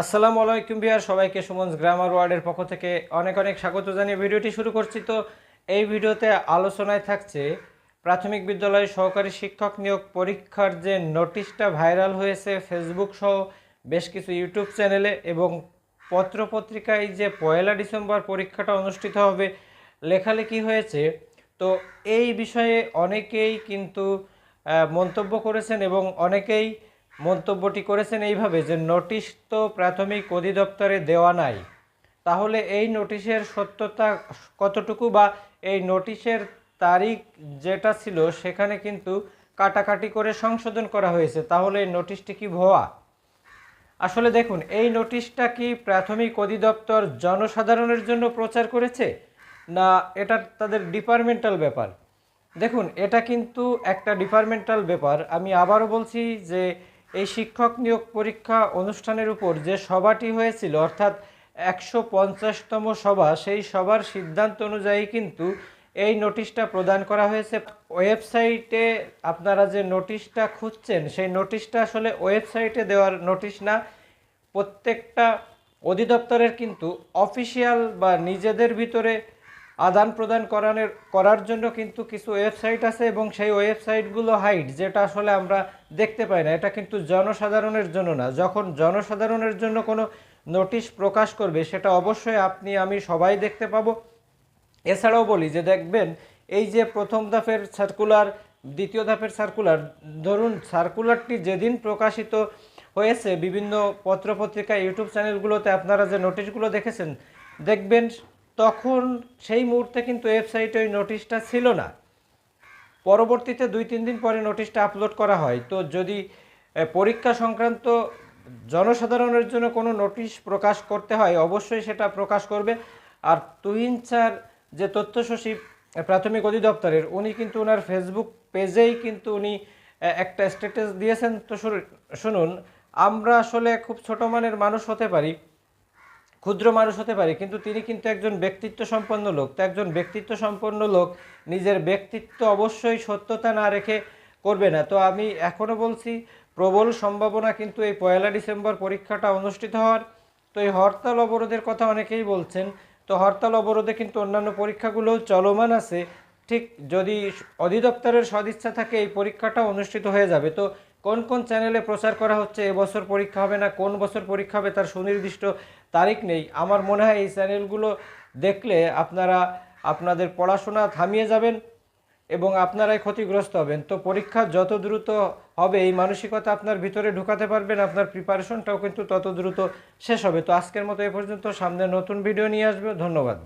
আসসালামু আলাইকুম বিহার সবাইকে সুমন গ্রামার ওয়ার্ডের পক্ষ থেকে অনেক অনেক স্বাগত জানিয়ে ভিডিওটি শুরু করছি। তো এই ভিডিওতে আলোচনায় থাকছে, প্রাথমিক বিদ্যালয়ে সহকারী শিক্ষক নিয়োগ পরীক্ষার যে নোটিশটা ভাইরাল হয়েছে ফেসবুক সহ বেশ কিছু ইউটিউব চ্যানেলে এবং পত্রপত্রিকায় যে পয়লা ডিসেম্বর পরীক্ষাটা অনুষ্ঠিত হবে, লেখালেখি হয়েছে। তো এই বিষয়ে অনেকেই কিন্তু মন্তব্য করেছেন এবং অনেকেই মন্তব্যটি করেছেন এইভাবে যে নোটিশ তো প্রাথমিক অধিদপ্তরে দেওয়া নাই। তাহলে এই নোটিশের সত্যতা কতটুকু বা এই নোটিশের তারিখ যেটা ছিল সেখানে কিন্তু কাটাকাটি করে সংশোধন করা হয়েছে, তাহলে এই নোটিশটি কি ভুয়া? আসলে দেখুন, এই নোটিশটা কি প্রাথমিক অধিদপ্তর জনসাধারণের জন্য প্রচার করেছে, না এটা তাদের ডিপার্টমেন্টাল ব্যাপার? দেখুন, এটা কিন্তু একটা ডিপার্টমেন্টাল ব্যাপার। আমি আবারও বলছি যে এই শিক্ষক নিয়োগ পরীক্ষা অনুষ্ঠানের উপর যে সভাটি হয়েছিল, অর্থাৎ একশো পঞ্চাশতম সভা, সেই সভার সিদ্ধান্ত অনুযায়ী কিন্তু এই নোটিশটা প্রদান করা হয়েছে। ওয়েবসাইটে আপনারা যে নোটিশটা খুঁজছেন, সেই নোটিশটা আসলে ওয়েবসাইটে দেওয়ার নোটিশ না, প্রত্যেকটা অধিদপ্তরের কিন্তু অফিসিয়াল বা নিজেদের ভিতরে আদান প্রদান করানোর, করার জন্য কিন্তু কিছু ওয়েবসাইট আছে এবং সেই ওয়েবসাইটগুলো হাইট যেটা আসলে আমরা দেখতে পাই না। এটা কিন্তু জনসাধারণের জন্য না। যখন জনসাধারণের জন্য কোনো নোটিশ প্রকাশ করবে, সেটা অবশ্যই আপনি, আমি সবাই দেখতে পাবো। এছাড়াও বলি যে, দেখবেন এই যে প্রথম ধাপের সার্কুলার দ্বিতীয় ধাপের সার্কুলার ধরুন সার্কুলারটি যেদিন প্রকাশিত হয়েছে, বিভিন্ন পত্রপত্রিকা, ইউটিউব চ্যানেলগুলোতে আপনারা যে নোটিশগুলো দেখেছেন, দেখবেন তখন সেই মুহূর্তে কিন্তু ওয়েবসাইটে ওই নোটিশটা ছিল না। পরবর্তীতে দুই, তিন দিন পরে নোটিশটা আপলোড করা হয়। তো যদি পরীক্ষা সংক্রান্ত জনসাধারণের জন্য কোনো নোটিশ প্রকাশ করতে হয়, অবশ্যই সেটা প্রকাশ করবে। আর তুহিন স্যার যে তথ্য সচিব প্রাথমিক অধিদপ্তরের, উনি কিন্তু ওনার ফেসবুক পেজেই কিন্তু উনি একটা স্ট্যাটাস দিয়েছেন। তো শুনুন, আমরা আসলে খুব ছোট মানের মানুষ হতে পারি ক্ষুদ্র মানুষ হতে পারে, কিন্তু তিনি কিন্তু একজন ব্যক্তিত্ব সম্পন্ন লোক। তো একজন ব্যক্তিত্ব সম্পন্ন লোক নিজের ব্যক্তিত্ব অবশ্যই সত্যতা না রেখে করবে না। তো আমি এখনও বলছি, প্রবল সম্ভাবনা কিন্তু এই পয়লা ডিসেম্বর পরীক্ষাটা অনুষ্ঠিত হওয়ার। তো এই হরতাল অবরোধের কথা অনেকেই বলছেন। তো হরতাল অবরোধে কিন্তু অন্যান্য পরীক্ষাগুলোও চলমান আছে। ঠিক যদি অধিদপ্তরের সদিচ্ছা থাকে, এই পরীক্ষাটা অনুষ্ঠিত হয়ে যাবে। তো কোন কোন চ্যানেলে প্রচার করা হচ্ছে এবছর পরীক্ষা হবে না, কোন বছর পরীক্ষা হবে তার সুনির্দিষ্ট তারিখ নেই। আমার মনে হয় এই চ্যানেলগুলো দেখলে আপনারা আপনাদের পড়াশোনা থামিয়ে যাবেন এবং আপনারাই ক্ষতিগ্রস্ত হবেন। তো পরীক্ষা যত দ্রুত হবে, এই মানসিকতা আপনার ভিতরে ঢুকাতে পারবেন, আপনার প্রিপারেশনটাও কিন্তু তত দ্রুত শেষ হবে। তো আজকের মতো এ পর্যন্ত, সামনে নতুন ভিডিও নিয়ে আসবে। ধন্যবাদ।